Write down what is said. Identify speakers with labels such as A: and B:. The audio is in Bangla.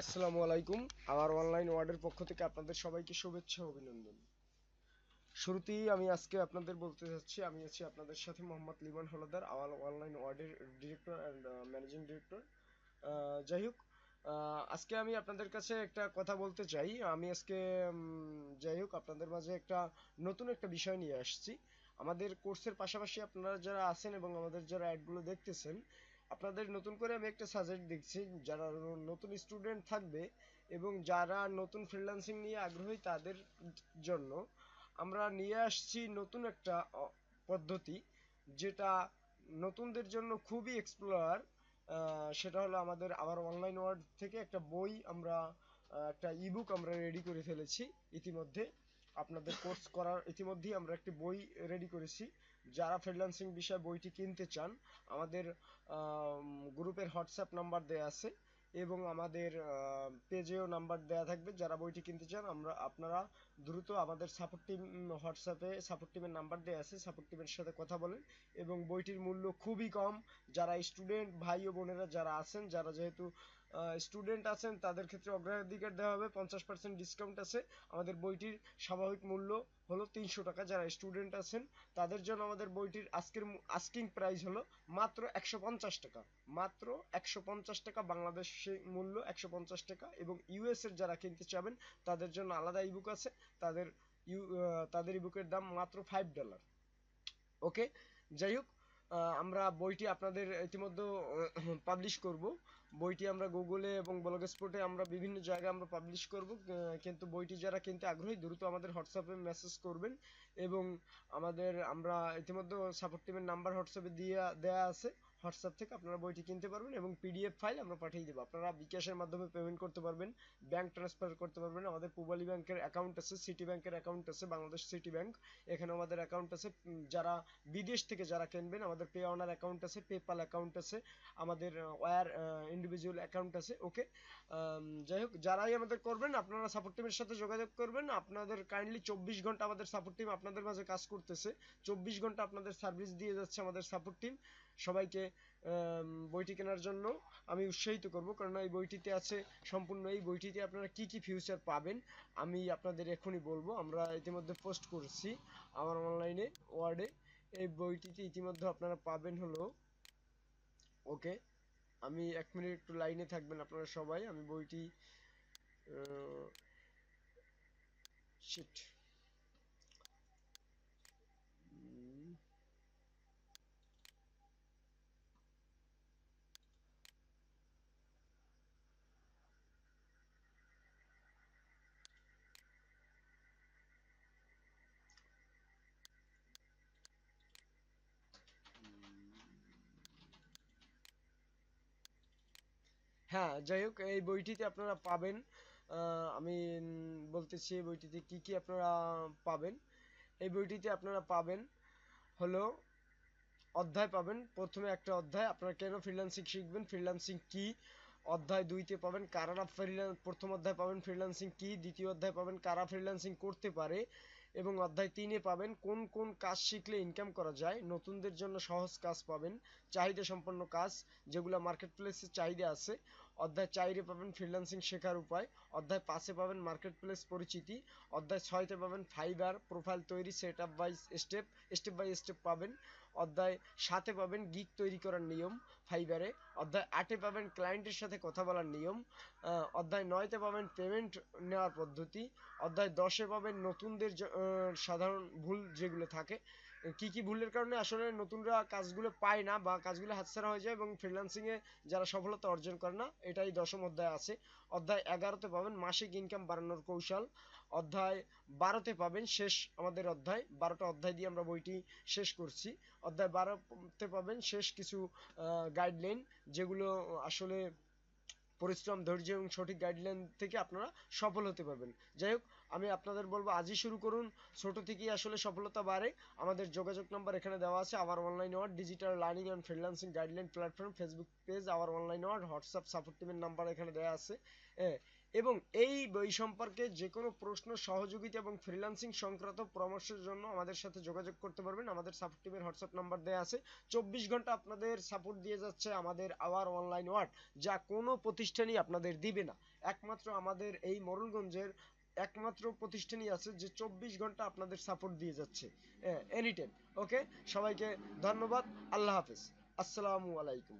A: আসসালামু আলাইকুম। আমার অনলাইন ওয়ার্ডের পক্ষ থেকে আপনাদের সবাইকে শুভেচ্ছা অভিনন্দন। শুরুতেই আমি আজকে আপনাদের বলতে যাচ্ছি, আমি আছি আপনাদের সাথে মোহাম্মদ লিমান হলাদার, আমার অনলাইন ওয়ার্ডের ডিরেক্টর অ্যান্ড ম্যানেজিং ডিরেক্টর। যাই হোক আজকে আমি আপনাদের কাছে একটা কথা বলতে চাই। আমি আজকে যাই হোক, আপনাদের মাঝে একটা নতুন একটা বিষয় নিয়ে আসছি। আমাদের কোর্সের পাশাপাশি আপনারা যারা আছেন এবং আমাদের যারা অ্যাডগুলো দেখতেছেন আপনাদের নতুন করে আমি একটা সাজেস্ট দেখছি, যারা নতুন স্টুডেন্ট থাকবে এবং যারা নতুন ফ্রিল্যান্সিং নিয়ে আগ্রহী তাদের জন্য আমরা নিয়ে আসছি নতুন একটা পদ্ধতি যেটা নতুনদের জন্য খুবই এক্সপ্লোরার সেটা হলো আমাদের আবার অনলাইন ওয়ার্ড থেকে একটা বই আমরা একটা ইবুক আমরা রেডি করে ফেলেছি ইতিমধ্যে। আপনাদের কোর্স করার ইতিমধ্যেই আমরা একটি বই রেডি করেছি। যারা ফ্রিল্যান্সিং বিষয়ে বইটি কিনতে চান, আমাদের গ্রুপের হোয়াটসঅ্যাপ নাম্বার দেয়া আছে এবং আমাদের পেজেও নাম্বার দেয়া থাকবে। যারা বইটি কিনতে চান, আমরা, আপনারা দ্রুত আমাদের সাপোর্ট টিম হোয়াটসঅ্যাপে সাপোর্ট টিমের নাম্বার দেয়া আছে। সাপোর্ট টিমের সাথে কথা বলেন এবং বইটির মূল্য খুবই কম। যারা স্টুডেন্ট ভাই ও বোনেরা যারা আছেন, যারা যেহেতু স্টুডেন্ট আছেন, তাদের ক্ষেত্রে অগ্রাধিকার দেওয়া হবে, পঞ্চাশ পার্সেন্ট ডিসকাউন্ট আছে। আমাদের বইটির স্বাভাবিক মূল্য হলো তিনশো টাকা। যারা স্টুডেন্ট আছেন, তাদের জন্য আমাদের বইটির আজকের আস্কিং প্রাইস হলো মাত্র একশো পঞ্চাশ টাকা। মাত্র একশো পঞ্চাশ টাকা বাংলাদেশি মূল্য একশো পঞ্চাশ টাকা এবং ইউএস এর যারা কিনতে চাবেন, তাদের জন্য আলাদা ইবুক আছে। তাদের ইউ তাদের ইবুকের দাম মাত্র ফাইভ ডলার ওকে যাই হোক আমরা বইটি আপনাদের ইতিমধ্যে পাবলিশ করব। বইটি আমরা গুগলে এবং ব্লগস্পটে আমরা বিভিন্ন জায়গায় আমরা পাবলিশ করব। কিন্তু বইটি যারা কিনতে আগ্রহী, দ্রুত আমাদের হোয়াটসঅ্যাপে মেসেজ করবেন এবং আমাদের, আমরা ইতিমধ্যে সাপোর্ট টিমের নাম্বার হোয়াটসঅ্যাপে দিয়ে দেওয়া আছে। হোয়াটসঅ্যাপ থেকে আপনারা বইটি কিনতে পারবেন এবং পিডিএফ ফাইল আমরা পাঠিয়ে দেবো। আপনারা বিকাশের মাধ্যমে পেমেন্ট করতে পারবেন ব্যাংক ট্রান্সফার করতে পারবেন। আমাদের পূবালী ব্যাংকের অ্যাকাউন্ট আছে সিটি ব্যাংকের অ্যাকাউন্ট আছে, বাংলাদেশ সিটি ব্যাংক এখানে আমাদের অ্যাকাউন্ট আছে যারা বিদেশ থেকে যারা কিনবেন, আমাদের পে অনার অ্যাকাউন্ট আছে পেপাল অ্যাকাউন্ট আছে, আমাদের ওয়ার ইন্ডিভিজুয়াল অ্যাকাউন্ট আছে ওকে যাই হোক, যারাই আমাদের করবেন, আপনারা সাপোর্ট টিমের সাথে যোগাযোগ করবেন। আপনাদের কাইন্ডলি চব্বিশ ঘণ্টা আমাদের সাপোর্ট টিম আপনাদের মাঝে কাজ করতেছে। চব্বিশ ঘণ্টা আপনাদের সার্ভিস দিয়ে যাচ্ছে আমাদের সাপোর্ট টিম সবাইকে বইটি কেনার জন্য আমি উৎসাহিত করব। কারণ এই বইটিতে আছে সম্পূর্ণ এই বইটিতে আপনারা কি কি ফিউচার পাবেন, আমি আপনাদের এখনই বলব। আমরা ইতিমধ্যে পোস্ট করেছি আমার অনলাইনে ওয়ার্ডে এই বইটিতে ইতিমধ্যে আপনারা পাবেন হলো, ওকে, আমি এক মিনিট একটু লাইনে থাকবেন আপনারা সবাই। আমি বইটি শিট হ্যাঁ যাই হোক এই বইটিতে আপনারা পাবেন আমি বলতেছি এই বইটিতে কি কি আপনারা পাবেন। এই বইটিতে আপনারা পাবেন হলো, অধ্যায় পাবেন, প্রথমে একটা অধ্যায়, আপনারা কেন ফ্রিল্যান্সিং শিখবেন ফ্রিল্যান্সিং কি? অধ্যায় দুইতে পাবেন, কারা ফ্রিল্যান্স প্রথম অধ্যায় পাবেন ফ্রিল্যান্সিং কি? দ্বিতীয় অধ্যায় পাবেন, কারা ফ্রিল্যান্সিং করতে পারে? এবং অধ্যায় তিনে পাবেন, কোন কোন কাজ শিখলে ইনকাম করা যায়? নতুনদের জন্য সহজ কাজ পাবেন চাহিদা সম্পন্ন কাজ, যেগুলো মার্কেট প্লেসে চাহিদা আছে। অধ্যায় চাইরে পাবেন ফ্রিল্যান্সিং শেখার উপায়, অধ্যায় পাঁচে পাবেন মার্কেট প্লেস পরিচিতি, অধ্যায় ছয়তে পাবেন ফাইবার প্রোফাইল তৈরি set up by step step by step পাবেন, অধ্যায় সাতে পাবেন গিগ তৈরি করার নিয়ম ফাইবারে অধ্যায় আটে পাবেন ক্লায়েন্টের সাথে কথা বলার নিয়ম অধ্যায় নয়তে পাবেন পেমেন্ট নেওয়ার পদ্ধতি, অধ্যায় দশে পাবেন নতুনদের সাধারণ ভুল যেগুলো থাকে কি কি ভুলের কারণে আসলে নতুনরা কাজগুলো পায় না বা কাজগুলো হাতছাড়া হয়ে যায় এবং ফ্রিল্যান্সিং এ যারা সফলতা অর্জন করে না, এটাই দশম অধ্যায় আছে। অধ্যায় এগারোতে পাবেন মাসিক ইনকাম বাড়ানোর কৌশল। অধ্যায় বারোতে পাবেন শেষ আমাদের অধ্যায়। বারোটা অধ্যায় দিয়ে আমরা বইটি শেষ করছি। অধ্যায় বারোতে পাবেন শেষ কিছু গাইডলাইন যেগুলো আসলে পরিশ্রম, ধৈর্য এবং সঠিক গাইডলাইন থেকে আপনারা সফল হতে পারবেন। যাই হোক আমি আপনাদের বলব, আজই শুরু করুন। ছোট থেকেই আসলে সফলতা বাড়ে। আমাদের যোগাযোগ নাম্বার এখানে দেওয়া আছে আবার online world digital learning and freelancing guideline platform Facebook page আবার অনলাইন ওয়ার্ড হোয়াটসঅ্যাপ সাপোর্ট টিমের নাম্বার এখানে দেওয়া আছে। এবং এই বই সম্পর্কে যে কোনো প্রশ্ন, সহযোগিতা এবং ফ্রিল্যান্সিং সংক্রান্ত পরামর্শের জন্য আমাদের সাথে যোগাযোগ করতে পারবেন। আমাদের সাপোর্ট টিমের হোয়াটসঅ্যাপ নাম্বার দেওয়া আছে। চব্বিশ ঘণ্টা আপনাদের সাপোর্ট দিয়ে যাচ্ছে আমাদের আওয়ার অনলাইন ওয়ার্ড যা কোনো প্রতিষ্ঠানই আপনাদের দিবে না। একমাত্র আমাদের এই মোরলগঞ্জের একমাত্র প্রতিষ্ঠানই আছে যে চব্বিশ ঘণ্টা আপনাদের সাপোর্ট দিয়ে যাচ্ছে। এনি টাইম ওকে সবাইকে ধন্যবাদ, আল্লাহ হাফিজ। আসসালামু আলাইকুম।